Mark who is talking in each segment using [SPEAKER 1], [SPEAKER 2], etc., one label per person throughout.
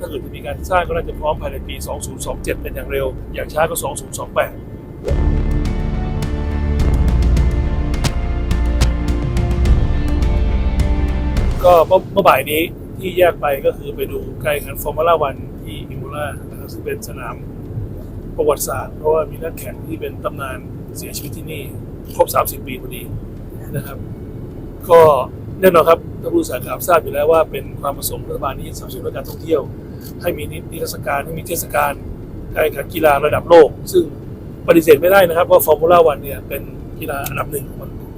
[SPEAKER 1] ถ้าเกิดจะมีการสร้างก็น่าจะพร้อมภายในปี 2027 เป็นอย่างเร็ว อย่างช้าก็ 2028ก็เมื่อเมื่อบ่ายนี้ที่แยกไปก็คือไปดูการแข่งขันฟอร์มูล่าวันที่อิมูล่านะครับซึ่งเป็นสนามประวัติศาสตร์ เพราะว่ามีนักแข่งที่เป็นตำนานเสียชีวิตที่นี่ ครบ 30 ปีพอดีนะครับ ก็แน่นอนครับท่านผู้สื่อข่าวทราบอยู่แล้วว่าเป็นความประสงค์รัฐบาลนี้สนับสนุนการท่องเที่ยว ให้มีนิทรรศการให้มีเทศกาลการแข่งขันกีฬาระดับโลก ซึ่งปฏิเสธไม่ได้นะครับว่าฟอร์มูล่าวันเนี่ยเป็นกีฬาอันดับหนึ่ง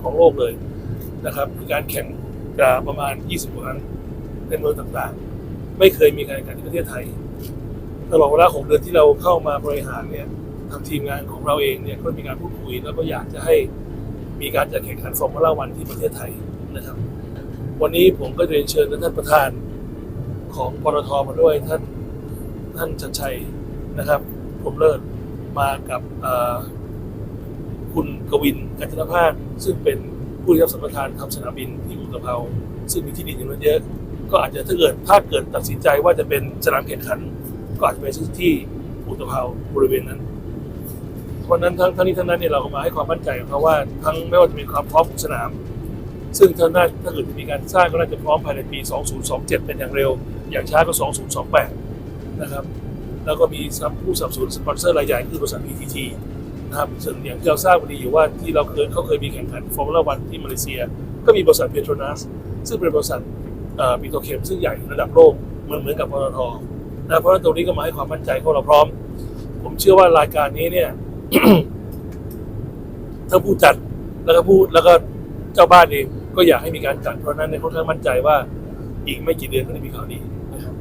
[SPEAKER 1] ของโลกเลยนะครับมีการแข่งกับประมาณ 20 กว่าครั้งในเมืองต่างๆ ไม่เคยมีการแข่งขันที่ประเทศไทยตลอดเวลา6เดือนที่เราเข้ามาบริหารเนี่ยทางทีมงานของเราเองเนี่ยก็มีการพูดคุยแล้วก็อยากจะให้มีการจัดแข่งขันฟอร์มูล่าวันที่ประเทศไทยนะครับ วันนี้ผมก็เรียนเชิญท่านประธาน ของปตทมาด้วยท่านท่านชัดชัยนะครับ ผมเลิศมากับคุณกวินกัญจนพาสซึ่งเป็นผู้รับสัมปทานทำสนามบินที่อุตภเปาซึ่งมีที่ดินจำนวนเยอะ ก็อาจจะถ้าเกิดถ้าเกิดตัดสินใจว่าจะเป็นสนามแข่งขันก็อาจจะไปซื้อที่อุตภเปาบริเวณนั้นวันนั้นทั้งทั้งนี้ทั้งนั้นเนี่ยเราก็มาให้ความมั่นใจกับเขาว่าทั้งไม่ว่าจะมีความพร้อมของสนาม ซึ่งถ้าน่าถ้าเกิดจะมีการสร้างก็น่าจะพร้อมภายในปี 2027 เป็นอย่างเร็ว อย่างช้าก็ 2028 นะครับแล้วก็มีผู้สนับสนุนสปอนเซอร์รายใหญ่คือบริษัท PTT นะครับซึ่งอย่างที่เราทราบวันนี้อยู่ว่าที่เราเคยเขาเคยมีแข่งขันฟอร์มูล่าวันที่มาเลเซีย ก็มีบริษัทเ e โทรนัสซึ่งเป็นบริษัทปิโตรเคมซึ่งใหญ่ระดับโลกเหมือนเหมือนกับปตทนะเพราะฉะนั้นตรงนี้ก็มาให้ความมั่นใจของเราพร้อม ผมเชื่อว่ารายการนี้เนี่ยทั้งผู้จัดแล้วก็ผู้แล้วก็เจ้าบ้านเอง ก็อยากให้มีการจัดเพราะนั้นในค่อนข้างมั่นใจว่าอีกไม่กี่เดือนก็จะมีข่าวดีนะครับ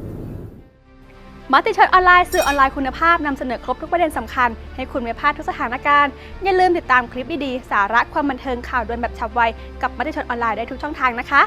[SPEAKER 2] มติชนออนไลน์สื่อออนไลน์คุณภาพนำเสนอครบทุกประเด็นสำคัญ ให้คุณไม่พลาดทุกสถานการณ์ อย่าลืมติดตามคลิปดีๆ สาระความบันเทิงข่าวด่วนแบบฉับไว กับมติชนออนไลน์ได้ทุกช่องทางนะคะ